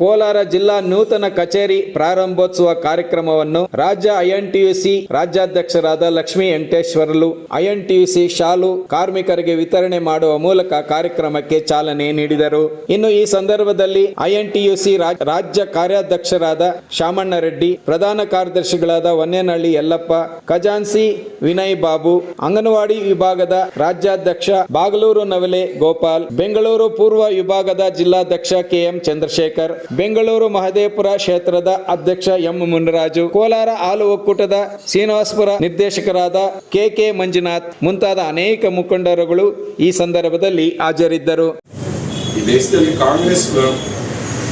ಕೋಲಾರ ಜಿಲ್ಲಾ ನೂತನ ಕಚೇರಿ ಪ್ರಾರಂಭೋತ್ಸವ ಕಾರ್ಯಕ್ರಮವನ್ನು ರಾಜ್ಯ ಐಎನ್ಟಿಯುಸಿ ರಾಜ್ಯಾಧ್ಯಕ್ಷರಾದ ಲಕ್ಷ್ಮೀ ವೆಂಕಟೇಶ್ವರಲು ಐಎನ್ಟಿಯುಸಿ ಶಾಲು ಕಾರ್ಮಿಕರಿಗೆ ವಿತರಣೆ ಮಾಡುವ ಮೂಲಕ ಕಾರ್ಯಕ್ರಮಕ್ಕೆ ಚಾಲನೆ ನೀಡಿದರು. ಇನ್ನು ಈ ಸಂದರ್ಭದಲ್ಲಿ ಐಎನ್ಟಿಯುಸಿ ರಾಜ್ಯ ಕಾರ್ಯಾಧ್ಯಕ್ಷರಾದ ಶಾಮಣ್ಣ ರೆಡ್ಡಿ ಪ್ರಧಾನ ಕಾರ್ಯದರ್ಶಿಗಳಾದ ವನ್ಯನಹಳ್ಳಿ ಯಲ್ಲಪ್ಪ ಖಜಾನ್ಸಿ ವಿನಯ್ ಬಾಬು, ಅಂಗನವಾಡಿ ವಿಭಾಗದ ರಾಜ್ಯಾಧ್ಯಕ್ಷ ಬಾಗಲೂರು ನವಲೆ ಗೋಪಾಲ್, ಬೆಂಗಳೂರು ಪೂರ್ವ ವಿಭಾಗದ ಜಿಲ್ಲಾಧ್ಯಕ್ಷ ಕೆಎಂ ಚಂದ್ರಶೇಖರ್ ಬೆಂಗಳೂರು ಮಹದೇವಪುರ ಕ್ಷೇತ್ರದ ಅಧ್ಯಕ್ಷ ಎಂ ಮುನಿರಾಜು, ಕೋಲಾರ ಹಾಲು ಒಕ್ಕೂಟದ ಶ್ರೀನಿವಾಸಪುರ ನಿರ್ದೇಶಕರಾದ ಕೆ ಕೆ ಮಂಜುನಾಥ್ ಮುಂತಾದ ಅನೇಕ ಮುಖಂಡರುಗಳು ಈ ಸಂದರ್ಭದಲ್ಲಿ ಹಾಜರಿದ್ದರು. ಈ ದೇಶದಲ್ಲಿ ಕಾಂಗ್ರೆಸ್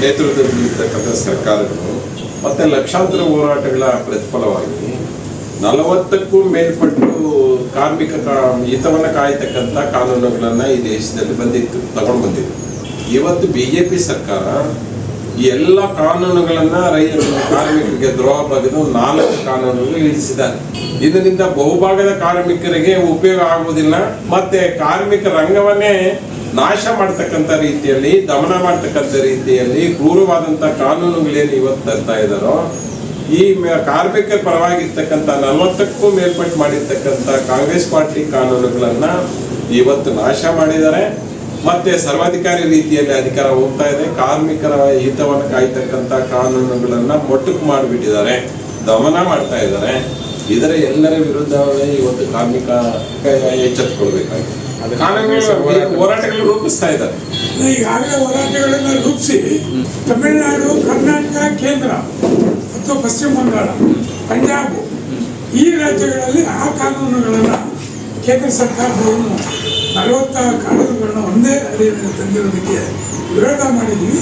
ನೇತೃತ್ವದಲ್ಲಿರ್ತಕ್ಕಂಥ ಸರ್ಕಾರಗಳು ಮತ್ತೆ ಲಕ್ಷಾಂತರ ಹೋರಾಟಗಳ ಪ್ರತಿಫಲವಾಗಿ ನಲವತ್ತಕ್ಕೂ ಮೇಲ್ಪಟ್ಟು ಕಾರ್ಮಿಕ ಹಿತವನ್ನು ಕಾಯತಕ್ಕಂಥ ಕಾನೂನುಗಳನ್ನ ಈ ದೇಶದಲ್ಲಿ ಬಂದಿತ್ತು, ತಗೊಂಡು ಬಂದಿತ್ತು. ಇವತ್ತು ಬಿಜೆಪಿ ಸರ್ಕಾರ ಈ ಎಲ್ಲ ಕಾನೂನುಗಳನ್ನ ರೈತರು, ಕಾರ್ಮಿಕರಿಗೆ ದ್ರೋಹ ಬಗೆದು ನಾಲ್ಕು ಕಾನೂನುಗಳು ಇಳಿಸಿದ್ದಾರೆ. ಇದರಿಂದ ಬಹುಭಾಗದ ಕಾರ್ಮಿಕರಿಗೆ ಉಪಯೋಗ ಆಗುವುದಿಲ್ಲ. ಮತ್ತೆ ಕಾರ್ಮಿಕ ರಂಗವನ್ನೇ ನಾಶ ಮಾಡ್ತಕ್ಕಂಥ ರೀತಿಯಲ್ಲಿ, ದಮನ ಮಾಡ್ತಕ್ಕಂಥ ರೀತಿಯಲ್ಲಿ ಕ್ರೂರವಾದಂಥ ಕಾನೂನುಗಳೇನು ಇವತ್ತು ತರ್ತಾ ಇದ್ದಾರೋ, ಈ ಕಾರ್ಮಿಕರ ಪರವಾಗಿರ್ತಕ್ಕಂಥ ನಲವತ್ತಕ್ಕೂ ಮೇಲ್ಪಟ್ಟು ಮಾಡಿರ್ತಕ್ಕಂಥ ಕಾಂಗ್ರೆಸ್ ಪಾರ್ಟಿ ಕಾನೂನುಗಳನ್ನ ಇವತ್ತು ನಾಶ ಮಾಡಿದ್ದಾರೆ. ಮತ್ತೆ ಸರ್ವಾಧಿಕಾರಿ ರೀತಿಯಲ್ಲಿ ಅಧಿಕಾರ ಹೋಗ್ತಾ ಇದೆ. ಕಾರ್ಮಿಕರ ಹಿತವನ್ನು ಕಾಯ್ತಕ್ಕಂಥ ಕಾನೂನುಗಳನ್ನ ಮೊಟ್ಟಕ್ಕೆ ಮಾಡಿಬಿಟ್ಟಿದ್ದಾರೆ. ದಮನ ಮಾಡ್ತಾ ಇದ್ದಾರೆ. ಇದರ ಎಲ್ಲರ ವಿರುದ್ಧವೇ ಇವತ್ತು ಕಾರ್ಮಿಕ ಎಚ್ಚೆತ್ತುಕೊಳ್ಬೇಕಾಗಿದೆ. ಕಾನೂನುಗಳು ಹೋರಾಟಗಳು ರೂಪಿಸ್ತಾ ಇದ್ದಾರೆ. ಈಗಾಗಲೇ ಹೋರಾಟಗಳನ್ನು ರೂಪಿಸಿ ತಮಿಳುನಾಡು ಕರ್ನಾಟಕ ಕೇಂದ್ರ ಮತ್ತು ಪಶ್ಚಿಮ ಬಂಗಾಳ ಪಂಜಾಬ್ ಈ ರಾಜ್ಯಗಳಲ್ಲಿ ಆ ಕಾನೂನುಗಳನ್ನು ಕೇಂದ್ರ ಸರ್ಕಾರದವರು ನಲವತ್ತ ಕಾನೂನುಗಳನ್ನ ಒಂದೇ ಅಡಿಯಲ್ಲಿ ತಂದಿರೋದಕ್ಕೆ ವಿರೋಧ ಮಾಡಿದ್ವಿ.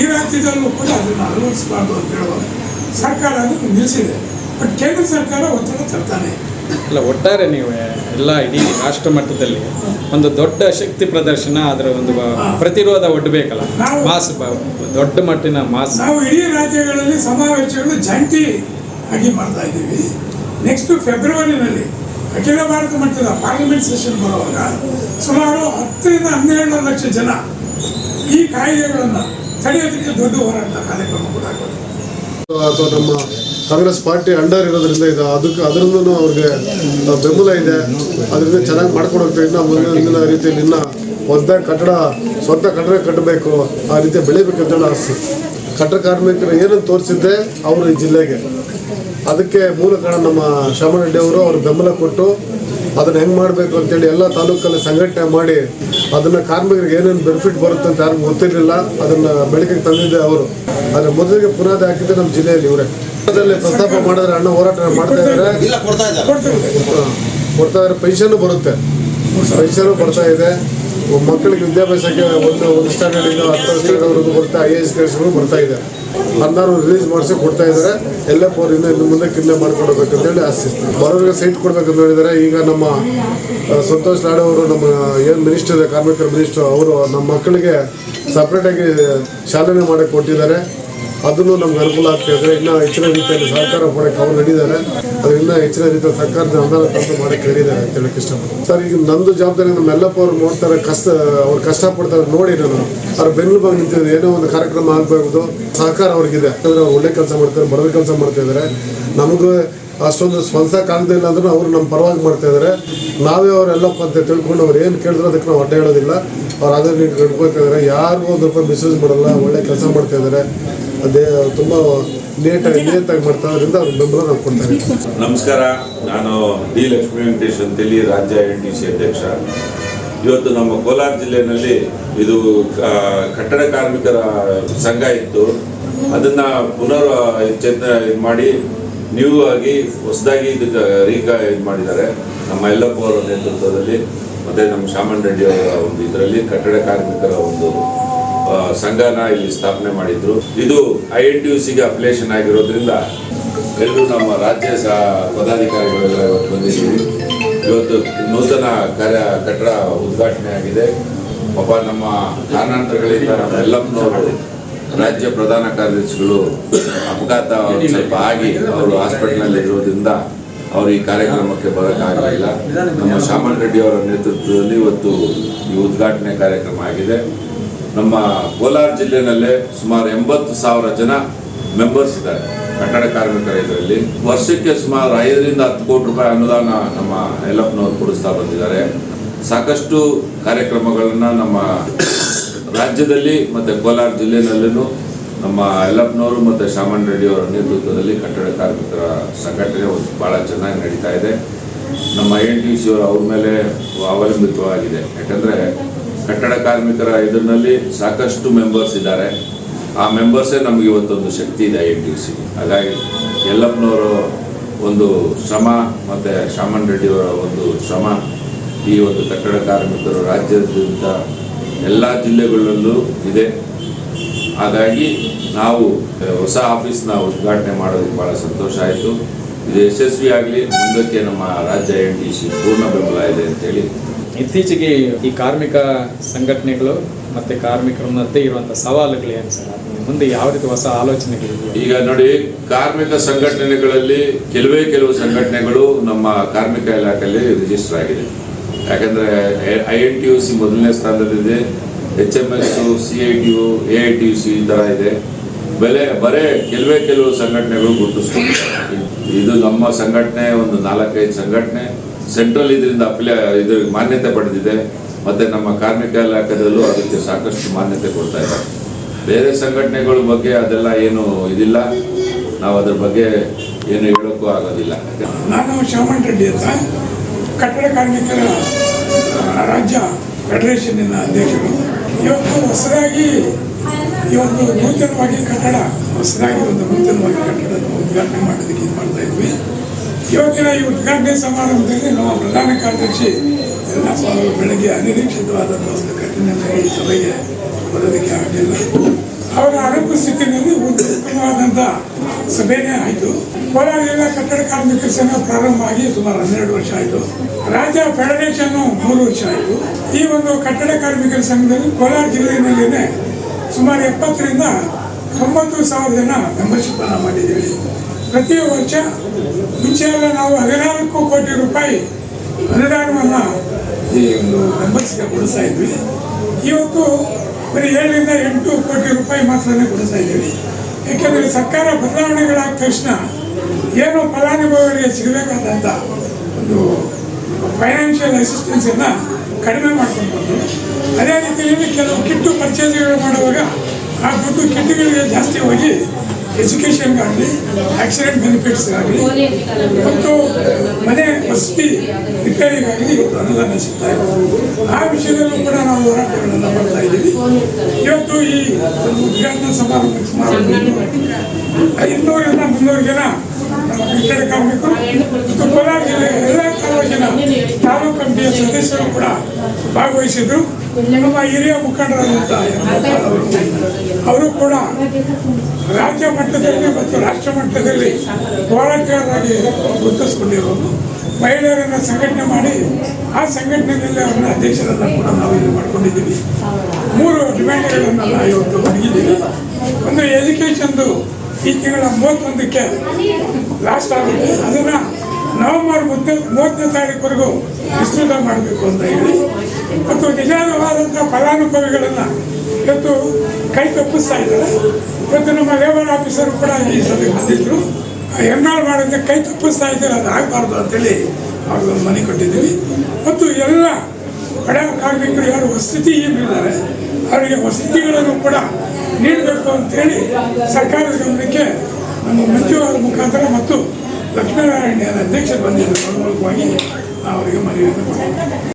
ಈ ರಾಜ್ಯದಲ್ಲೂ ಕೂಡ ಅದನ್ನು ಅಳವಡಿಸಬಾರ್ದು ಅಂತ ಹೇಳುವಾಗ ಸರ್ಕಾರ ಅದನ್ನು ನಿಲ್ಲಿಸಿದೆ. ಬಟ್ ಕೇಂದ್ರ ಸರ್ಕಾರ ಒತ್ತಡ ತರ್ತಾನೆ. ಅಲ್ಲ ಒಟ್ಟಾರೆ ನೀವು ಎಲ್ಲ ಇಡೀ ರಾಷ್ಟ್ರ ಮಟ್ಟದಲ್ಲಿ ಒಂದು ದೊಡ್ಡ ಶಕ್ತಿ ಪ್ರದರ್ಶನ ಅದರ ಒಂದು ಪ್ರತಿರೋಧ ಒಡ್ಡಬೇಕಲ್ಲ ಮಾಸ್ ದೊಡ್ಡ ಮಟ್ಟಿನ ಮಾಸ್. ನಾವು ಇಡೀ ರಾಜ್ಯಗಳಲ್ಲಿ ಸಮಾವೇಶಗಳು ಜಂಟಿ ಆಗಿ ಮಾಡ್ತಾ ಇದ್ದೀವಿ. ನೆಕ್ಸ್ಟ್ ಫೆಬ್ರವರಿನಲ್ಲಿ ಅಖಿಲ ಭಾರತ ಮಟ್ಟದ ಪಾರ್ಲಿಮೆಂಟ್ ಸೆಷನ್ ಬರುವಾಗ ಸುಮಾರು ಹತ್ತರಿಂದ ಹನ್ನೆರಡು ಲಕ್ಷ ಜನ ಈ ಕಾಯಿಲೆಗಳನ್ನು ತಡೆಯೋದಕ್ಕೆ ದೊಡ್ಡ ಹೋರಾಟ ಕಾರ್ಯಕ್ರಮ ಕೂಡ ಅಥವಾ ನಮ್ಮ ಕಾಂಗ್ರೆಸ್ ಪಾರ್ಟಿ ಅಂಡರ್ ಇರೋದ್ರಿಂದ ಇದು ಅದಕ್ಕೆ ಅದರಲ್ಲೂ ಅವ್ರಿಗೆ ಬೆಂಬಲ ಇದೆ. ಅದರಿಂದ ಚೆನ್ನಾಗಿ ಮಾಡ್ಕೊಂಡು ಹೋಗ್ತಾ ಇನ್ನು ಮುಂದಿನ ರೀತಿಯಲ್ಲಿ ಇನ್ನೂ ಹೊಸದಾಗಿ ಕಟ್ಟಡ, ಸ್ವಂತ ಕಟ್ಟಡ ಕಟ್ಟಬೇಕು. ಆ ರೀತಿ ಬೆಳಿಬೇಕಂತೇಳಿ ಆಸೆ. ಕಟ್ಟಡ ಕಾರ್ಮಿಕರು ಏನನ್ನು ತೋರಿಸಿದ್ದೆ ಅವರು ಈ ಜಿಲ್ಲೆಗೆ. ಅದಕ್ಕೆ ಮೂಲ ಕಾರಣ ನಮ್ಮ ಶ್ಯಾಮಣ ರೆಡ್ಡಿ ಅವರು ಅವ್ರ ಬೆಂಬಲ ಕೊಟ್ಟು ಅದನ್ನ ಹೆಂಗೆ ಮಾಡಬೇಕು ಅಂತೇಳಿ ಎಲ್ಲ ತಾಲೂಕಲ್ಲಿ ಸಂಘಟನೆ ಮಾಡಿ ಅದನ್ನ ಕಾರ್ಮಿಕರಿಗೆ ಏನೇನು ಬೆನಿಫಿಟ್ ಬರುತ್ತೆ ಅಂತ ಯಾರಿಗೂ ಗೊತ್ತಿರಲಿಲ್ಲ ಅದನ್ನ ಬೆಳಕಿಗೆ ತಂದಿದ್ದೆ ಅವರು. ಅದ್ರ ಮೊದಲಿಗೆ ಪುನಾದಿ ಹಾಕಿದ್ದೆ ನಮ್ಮ ಜಿಲ್ಲೆಯಲ್ಲಿ ಇವರೇ. ಪ್ರಸ್ತಾಪ ಮಾಡಿದ್ರೆ ಅಣ್ಣ ಹೋರಾಟ ಮಾಡ್ತಾ ಇದ್ದಾರೆ. ಕೊಡ್ತಾ ಇದ್ದಾರೆ. ಪೆನ್ಷನ್ ಬರುತ್ತೆ. ಪೆನ್ಷನ್ ಬರ್ತಾ ಇದೆ. ಮಕ್ಕಳಿಗೆ ವಿದ್ಯಾಭ್ಯಾಸಕ್ಕೆ ಒಂದು ಒಂದು ಸ್ಟ್ಯಾಂಡರ್ಡಿಂದ ಹತ್ತು ಸ್ಟ್ಯಾಂಡರ್ಡ್ವರೆಗೂ ಬರ್ತಾ ಐ ಎ ಎಸ್ ಕೆಲಸಗಳು ಬರ್ತಾ ಇದೆ. ಅಂದರೂ ರಿಲೀಸ್ ಮಾಡಿಸಿ ಕೊಡ್ತಾ ಇದ್ದಾರೆ. ಎಲ್ಲ ಪೋರಿಂದ ಇನ್ನು ಮುಂದೆ ಕಿನ್ನೆ ಮಾಡಿಕೊಡ್ಬೇಕಂತೇಳಿ ಆಸೆ. ಬರೋರಿಗೆ ಸೈಟ್ ಕೊಡ್ಬೇಕಂತ ಹೇಳಿದರೆ ಈಗ ನಮ್ಮ ಸಂತೋಷ್ ಲಾಡ್ ಅವರು ನಮ್ಮ ಏನು ಮಿನಿಸ್ಟರ್ ಕಾರ್ಮಿಕರ ಮಿನಿಸ್ಟರ್ ಅವರು ನಮ್ಮ ಮಕ್ಕಳಿಗೆ ಸಪ್ರೇಟಾಗಿ ಶಾಲೆನೇ ಮಾಡಿ ಕೊಟ್ಟಿದ್ದಾರೆ. ಅದನ್ನು ನಮ್ಗೆ ಅನುಕೂಲ ಆಗ್ತಾ ಇದೆ. ಇನ್ನೂ ಹೆಚ್ಚಿನ ರೀತಿಯಲ್ಲಿ ಸಹಕಾರ ಕೊಡೋಕೆ ಅವ್ರು ನಡೀತಾರೆ ಅದು ಇನ್ನೂ ಹೆಚ್ಚಿನ ರೀತಿಯ ಸರ್ಕಾರದ ಅನುದಾನ ತಂದು ಮಾಡೋಕೆ ನಡೀತಾರೆ ಅಂತ ಹೇಳಕ್ಕೆ ಇಷ್ಟಪಡ್ತೀನಿ. ಸರ್, ಈಗ ನಂದು ಜವಾಬ್ದಾರಿ ನಮ್ಮ ಎಲ್ಲಪ್ಪ ಅವ್ರು ನೋಡ್ತಾರೆ, ಕಷ್ಟ, ಅವ್ರು ಕಷ್ಟಪಡ್ತಾರೆ ನೋಡಿ ನಾನು. ಅವ್ರ ಬಂದು ನಿಂತಿದ್ದಾರೆ. ಏನೋ ಒಂದು ಕಾರ್ಯಕ್ರಮ ಆಗಬಹುದು. ಸಹಕಾರ ಅವ್ರಿಗಿದೆ. ಯಾಕಂದ್ರೆ ಅವ್ರು ಒಳ್ಳೆ ಕೆಲಸ ಮಾಡ್ತಾರೆ ಬಡವ ಕೆಲಸ ಮಾಡ್ತಾ ಇದ್ದಾರೆ. ನಮಗೂ ಅಷ್ಟೊಂದು ಕಾಣದೇ ಇಲ್ಲ ಅಂದ್ರೂ ಅವರು ನಮ್ಮ ಪರವಾಗಿ ಮಾಡ್ತಾ ಇದ್ದಾರೆ. ನಾವೇ ಅವರೆಲ್ಲಪ್ಪ ಅಂತ ತಿಳ್ಕೊಂಡು ಅವ್ರು ಏನು ಕೇಳಿದ್ರು ಅದಕ್ಕೆ ನಾವು ಅಡ್ಡ ಹೇಳೋದಿಲ್ಲ. ಅವ್ರು ಅದನ್ನು ನಡ್ಕೊಳ್ತಾ ಇದ್ದಾರೆ. ಯಾರಿಗೂ ಒಂದು ರೂಪಾಯಿ ಮಿಸ್ಯೂಸ್ ಮಾಡಲ್ಲ. ಒಳ್ಳೆ ಕೆಲಸ ಮಾಡ್ತಾ ಇದ್ದಾರೆ. ಅದೇ ತುಂಬ ಲೇಟಾಗಿ ಮಾಡ್ತಾ ಇರೋದ್ರಿಂದ ಅವ್ರಿಗೆ ಬೆಂಬಲ ನಾವು ಕೊಡ್ತಾ ಇದ್ದೀವಿ. ನಮಸ್ಕಾರ, ನಾನು ಡಿ. ಲಕ್ಷ್ಮೀ ವೆಂಕಟೇಶ್ ಅಂತೇಳಿ ರಾಜ್ಯ ಎನ್ ಟಿ ಸಿ ಅಧ್ಯಕ್ಷ. ಇವತ್ತು ನಮ್ಮ ಕೋಲಾರ ಜಿಲ್ಲೆಯಲ್ಲಿ ಇದು ಕಟ್ಟಡ ಕಾರ್ಮಿಕರ ಸಂಘ ಇತ್ತು. ಅದನ್ನ ಪುನರ್ ಚೇತನ ಇದು ಮಾಡಿ ನ್ಯೂ ಆಗಿ ಹೊಸದಾಗಿ ಇದಕ್ಕೆ ರೀಕ ಇದು ಮಾಡಿದ್ದಾರೆ. ನಮ್ಮ ಯಲ್ಲಪ್ಪ ಅವರ ನೇತೃತ್ವದಲ್ಲಿ, ಮತ್ತು ನಮ್ಮ ಶಾಮನ್ ರೆಡ್ಡಿ ಅವರ ಒಂದು ಇದರಲ್ಲಿ ಕಟ್ಟಡ ಕಾರ್ಮಿಕರ ಒಂದು ಸಂಘನ ಇಲ್ಲಿ ಸ್ಥಾಪನೆ ಮಾಡಿದ್ರು. ಇದು ಐ ಎನ್ ಟಿ ಯು ಸಿಗೆ ಅಪ್ಲೇಷನ್ ಆಗಿರೋದ್ರಿಂದ ಎಲ್ಲರೂ ನಮ್ಮ ರಾಜ್ಯ ಸಹ ಪದಾಧಿಕಾರಿಗಳೆಲ್ಲ ಇವತ್ತು ಬಂದಿದ್ದೀವಿ. ಇವತ್ತು ನೂತನ ಕಾರ್ಯ ಕಟ್ಟಡ ಉದ್ಘಾಟನೆ ಆಗಿದೆ. ಪಾಪ ನಮ್ಮ ಕಾರಣಾಂತರಗಳಿಂದ ನಮ್ಮ ಎಲ್ಲಮ್ಮನವರು ರಾಜ್ಯ ಪ್ರಧಾನ ಕಾರ್ಯದರ್ಶಿಗಳು ಅಪಘಾತ ಸ್ವಲ್ಪ ಆಗಿ ಅವರು ಹಾಸ್ಪಿಟಲ್ನಲ್ಲಿ ಇರೋದ್ರಿಂದ ಅವರು ಈ ಕಾರ್ಯಕ್ರಮಕ್ಕೆ ಬರೋಕ್ಕಾಗಲಿಲ್ಲ. ನಮ್ಮ ಶಾಮನ್ ರೆಡ್ಡಿ ಅವರ ನೇತೃತ್ವದಲ್ಲಿ ಇವತ್ತು ಈ ಉದ್ಘಾಟನೆ ಕಾರ್ಯಕ್ರಮ ಆಗಿದೆ. ನಮ್ಮ ಕೋಲಾರ ಜಿಲ್ಲೆನಲ್ಲೇ ಸುಮಾರು ಎಂಬತ್ತು ಸಾವಿರ ಜನ ಮೆಂಬರ್ಸ್ ಇದ್ದಾರೆ. ಕಟ್ಟಡ ಕಾರ್ಮಿಕರ ಇದರಲ್ಲಿ. ವರ್ಷಕ್ಕೆ ಸುಮಾರು ಐದರಿಂದ ಹತ್ತು ಕೋಟಿ ರೂಪಾಯಿ ಅನುದಾನ ನಮ್ಮ ಯಲ್ಲಪ್ಪನವರು ಕೊಡಿಸ್ತಾ ಬಂದಿದ್ದಾರೆ. ಸಾಕಷ್ಟು ಕಾರ್ಯಕ್ರಮಗಳನ್ನು ನಮ್ಮ ರಾಜ್ಯದಲ್ಲಿ ಮತ್ತು ಕೋಲಾರ ಜಿಲ್ಲೆನಲ್ಲೂ ನಮ್ಮ ಯಲ್ಲಪ್ಪನವರು ಮತ್ತು ಶಾಮನ್ ರೆಡ್ಡಿ ಅವರ ನೇತೃತ್ವದಲ್ಲಿ ಕಟ್ಟಡ ಕಾರ್ಮಿಕರ ಸಂಘಟನೆ ಭಾಳ ಚೆನ್ನಾಗಿ ನಡೀತಾ ಇದೆ. ನಮ್ಮ ಎನ್ ಟಿ ಸಿ ಅವ್ರ ಮೇಲೆ ಅವಲಂಬಿತವಾಗಿದೆ. ಯಾಕಂದರೆ ಕಟ್ಟಡ ಕಾರ್ಮಿಕರ ಇದರಲ್ಲಿ ಸಾಕಷ್ಟು ಮೆಂಬರ್ಸ್ ಇದ್ದಾರೆ. ಆ ಮೆಂಬರ್ಸೇ ನಮಗೆ ಇವತ್ತೊಂದು ಶಕ್ತಿ ಇದೆ ಐ ಟಿ ಸಿ ಹಾಗಾಗಿ ಯಲ್ಲಪ್ಪನವರು ಒಂದು ಶ್ರಮ ಮತ್ತು ಶಾಮನ್ ರೆಡ್ಡಿ ಅವರ ಒಂದು ಶ್ರಮ ಈ ಒಂದು ಕಟ್ಟಡ ಕಾರ್ಮಿಕರು ರಾಜ್ಯಾದ್ಯಂತ ಎಲ್ಲ ಜಿಲ್ಲೆಗಳಲ್ಲೂ ಇದೆ. ಹಾಗಾಗಿ ನಾವು ಹೊಸ ಆಫೀಸ್ನ ಉದ್ಘಾಟನೆ ಮಾಡೋದಕ್ಕೆ ಭಾಳ ಸಂತೋಷ ಆಯಿತು. ಇದು ಯಶಸ್ವಿಯಾಗಲಿ, ಮುಂದಕ್ಕೆ ನಮ್ಮ ರಾಜ್ಯ ಎನ್ ಟಿ ಸಿ ಪೂರ್ಣ ಬೆಂಬಲ ಇದೆ ಅಂತೇಳಿ ಇತ್ತೀಚೆಗೆ ಈ ಕಾರ್ಮಿಕ ಸಂಘಟನೆಗಳು ಮತ್ತೆ ಕಾರ್ಮಿಕರ ಮಧ್ಯೆ ಇರುವಂತ ಸವಾಲುಗಳು ಏನು ಸರ್? ಮುಂದೆ ಯಾವ ರೀತಿ ಹೊಸ ಆಲೋಚನೆಗಳು ಈಗ ನೋಡಿ, ಕಾರ್ಮಿಕ ಸಂಘಟನೆಗಳಲ್ಲಿ ಕೆಲವೇ ಕೆಲವು ಸಂಘಟನೆಗಳು ನಮ್ಮ ಕಾರ್ಮಿಕ ಇಲಾಖೆಯಲ್ಲಿ ರಿಜಿಸ್ಟರ್ ಆಗಿದೆ. ಯಾಕಂದರೆ I N T U C ಮೊದಲನೇ ಸ್ಥಾನದಲ್ಲಿದೆ H M S C I T U A I T U C ಈ ಥರ ಇದೆ. ಬೆಲೆ, ಬರೇ ಕೆಲವೇ ಕೆಲವು ಸಂಘಟನೆಗಳು ಗುರುತಿಸ್ಕೊಂಡಿದ್ದಾರೆ ಇದು ನಮ್ಮ ಸಂಘಟನೆ, ಒಂದು ನಾಲ್ಕೈದು ಸಂಘಟನೆ. ಸೆಂಟ್ರಲ್ ಇದರಿಂದ ಅಪ್ಲೈ ಇದು ಮಾನ್ಯತೆ ಪಡೆದಿದೆ. ಮತ್ತು ನಮ್ಮ ಕಾರ್ಮಿಕ ಇಲಾಖೆದಲ್ಲೂ ಅದಕ್ಕೆ ಸಾಕಷ್ಟು ಮಾನ್ಯತೆ ಕೊಡ್ತಾ ಇದೆ ಬೇರೆ ಸಂಘಟನೆಗಳ ಬಗ್ಗೆ ಅದೆಲ್ಲ ಏನು ಇದಿಲ್ಲ. ನಾವು ಅದ್ರ ಬಗ್ಗೆ ಏನು ಹೇಳೋಕ್ಕೂ ಆಗೋದಿಲ್ಲ. ನಾನು ಶಾಮನ್ ರೆಡ್ಡಿ ಅಂತ. ಕಟ್ಟಡ ಕಾರ್ಮಿಕರ ರಾಜ್ಯ ಫೆಡರೇಷನ್ನಿನ ಅಧ್ಯಕ್ಷರು. ಇವತ್ತು ಹೊಸದಾಗಿ ಈ ಒಂದು ನೂತನವಾಗಿ ಕಟ್ಟಡ, ಹೊಸದಾಗಿ ಒಂದು ನೂತನವಾಗಿ ಕಟ್ಟಡ ಉದ್ಘಾಟನೆ ಮಾಡೋದಕ್ಕೆ ಇದು ಮಾಡ್ತಾ ಇದ್ವಿ. ಇವತ್ತಿನ ಈ ಉದ್ಘಾಟನೆ ಸಮಾರಂಭದಲ್ಲಿ ನಮ್ಮ ಪ್ರಧಾನ ಕಾರ್ಯದರ್ಶಿ ನಮ್ಮ ಬೆಳಗ್ಗೆ ಅನಿರೀಕ್ಷಿತವಾದಂಥ ಒಂದು ಘಟನೆಯಾಗಿ ಸಭೆಗೆ ಬರೋದಕ್ಕೆ ಆಗಲಿಲ್ಲ. ಅವರ ಅನುಪಸ್ಥಿತಿಯಲ್ಲಿ ಒಂದು ಉತ್ತಮವಾದಂಥ ಸಭೆನೇ ಆಯಿತು. ಕೋಲಾರ ಕಟ್ಟಡ ಕಾರ್ಮಿಕರ ಸಂಘ ಪ್ರಾರಂಭ ಆಗಿ ಸುಮಾರು ಹನ್ನೆರಡು ವರ್ಷ ಆಯಿತು. ರಾಜ್ಯ ಫೆಡರೇಷನ್ ಮೂರು ವರ್ಷ ಆಯಿತು. ಈ ಒಂದು ಕಟ್ಟಡ ಕಾರ್ಮಿಕರ ಸಂಘದಲ್ಲಿ ಕೋಲಾರ ಜಿಲ್ಲೆಯಲ್ಲಿನೇ ಸುಮಾರು ಎಪ್ಪತ್ತರಿಂದ ತೊಂಬತ್ತು ಸಾವಿರ ಜನ ಮೆಂಬರ್ಶಿಪ್ ಅನ್ನು ಮಾಡಿದ್ದೀವಿ. ಪ್ರತಿ ವರ್ಷ ಮುಂಚೆಯೆಲ್ಲ ನಾವು ಹದಿನಾಲ್ಕು ಕೋಟಿ ರೂಪಾಯಿ ಅನುದಾನವನ್ನು ಈ ಒಂದು ಮೆಂಬರ್ಸ್ಗೆ ಕೊಡಿಸ್ತಾ ಇದ್ವಿ. ಇವತ್ತು ಬರೀ ಏಳರಿಂದ ಎಂಟು ಕೋಟಿ ರೂಪಾಯಿ ಮಾತ್ರನೇ ಕೊಡಿಸ್ತಾ ಇದ್ದೀವಿ. ಯಾಕೆಂದರೆ ಸರ್ಕಾರ ಬದಲಾವಣೆಗಳಾದ ತಕ್ಷಣ ಏನು ಫಲಾನುಭವಿಗಳಿಗೆ ಸಿಗಬೇಕಾದಂಥ ಒಂದು ಫೈನಾನ್ಷಿಯಲ್ ಅಸಿಸ್ಟೆನ್ಸನ್ನು ಕಡಿಮೆ ಮಾಡ್ಕೊಂಡು ಅದೇ ರೀತಿಯಲ್ಲಿ ಕೆಲವು ಕಿಟ್ಟು ಪರ್ಚೇಸ್ಗಳು ಮಾಡುವಾಗ ಆ ದುಡ್ಡು ಕಿಟ್ಟುಗಳಿಗೆ ಜಾಸ್ತಿ ಹೋಗಿ ಎಜುಕೇಷನ್ಗಾಗಲಿ ಆಕ್ಸಿಡೆಂಟ್ ಬೆನಿಫಿಟ್ಸ್ಗಾಗಲಿ ಮತ್ತು ಮನೆ ವಸತಿ ರಿಪೇರಿಗಾಗಿ ಇವತ್ತು ಅನುದಾನ ಸಿಗ್ತಾ ಇದೆ. ಆ ವಿಷಯದಲ್ಲೂ ಕೂಡ ನಾವು ಹೋರಾಟಗಳನ್ನು ಮಾಡ್ತಾ ಇದ್ದೀವಿ. ಇವತ್ತು ಈ ಒಂದು ಉದ್ಘಾಟನಾ ಸಮಾರಂಭ ಸುಮಾರು ಇನ್ನೂರಿಂದ ಮುನ್ನೂರು ಜನ ಕಟ್ಟಡ ಕಾರ್ಮಿಕರು ಮತ್ತು ಕೋಲಾರ ಜಿಲ್ಲೆಯ ಎಲ್ಲ ಕಮಿಟಿಯ ಸದಸ್ಯರು ಕೂಡ ಭಾಗವಹಿಸಿದ್ರು. ನಮ್ಮ ಹಿರಿಯ ಯಲ್ಲಪ್ಪ ಅವರು ಕೂಡ ರಾಜ್ಯ ಮಟ್ಟದಲ್ಲಿ ಮತ್ತು ರಾಷ್ಟ್ರ ಮಟ್ಟದಲ್ಲಿ ಹೋರಾಟಗಾರರಾಗಿ ಗುರುತಿಸಿಕೊಂಡಿರೋದು ಮಹಿಳೆಯರನ್ನು ಸಂಘಟನೆ ಮಾಡಿ ಆ ಸಂಘಟನೆಯಲ್ಲಿ ಅವರನ್ನ ಅಧ್ಯಕ್ಷರನ್ನ ಕೂಡ ನಾವು ಇಲ್ಲಿ ಮಾಡ್ಕೊಂಡಿದ್ದೀವಿ. ಮೂರು ಡಿಮ್ಯಾಂಡ್ಗಳನ್ನೆಲ್ಲ ಇವತ್ತು ಹುಡುಗಿದ್ದೀವಿ ಒಂದು ಎಜುಕೇಷನ್ದು ಈ ತಿಂಗಳ ಮೂವತ್ತೊಂದಕ್ಕೆ ಲಾಸ್ಟ್ ಆಗುತ್ತೆ. ಅದನ್ನು ಮುದ್ದೆ ಮೂವತ್ತನೇ ತಾರೀಕುವರೆಗೂ ವಿಸ್ತೃತ ಮಾಡಬೇಕು ಅಂತ ಹೇಳಿ, ಮತ್ತು ನಿಜವಾದಂಥ ಫಲಾನುಭವಿಗಳನ್ನು ಇವತ್ತು ಕೈ ತಪ್ಪಿಸ್ತಾ ಇದ್ದಾರೆ. ಇವತ್ತು ನಮ್ಮ ಲೇಬರ್ ಆಫೀಸರು ಕೂಡ ಈ ಸಭೆ ಬಂದಿದ್ರು. ಆರ್ ಮಾಡೋದಕ್ಕೆ ಕೈ ತಪ್ಪಿಸ್ತಾ ಇದ್ದಾರೆ, ಅದು ಆಗಬಾರ್ದು ಅಂತೇಳಿ ಅವ್ರಿಗೆ ಮನೆ ಕೊಟ್ಟಿದ್ದೀವಿ. ಮತ್ತು ಎಲ್ಲ ಬಡ ಕಾರ್ಮಿಕರು ಯಾರು ವಸತಿ ಏನಿದ್ದಾರೆ ಅವರಿಗೆ ವಸತಿಗಳನ್ನು ಕೂಡ ನೀಡಬೇಕು ಅಂತೇಳಿ ಸರ್ಕಾರದ ಗಮನಕ್ಕೆ ನಮ್ಮ ಮಂಜು ಮುಖಾಂತರ ಮತ್ತು ಲಕ್ಷ್ಮೀನಾರಾಯಣ ಅಧ್ಯಕ್ಷರು ಬಂದಿದ್ದರು ಮೂಲಕವಾಗಿ ಅವರಿಗೆ ಮನವಿಯನ್ನು ಮಾಡಿದ್ದೀವಿ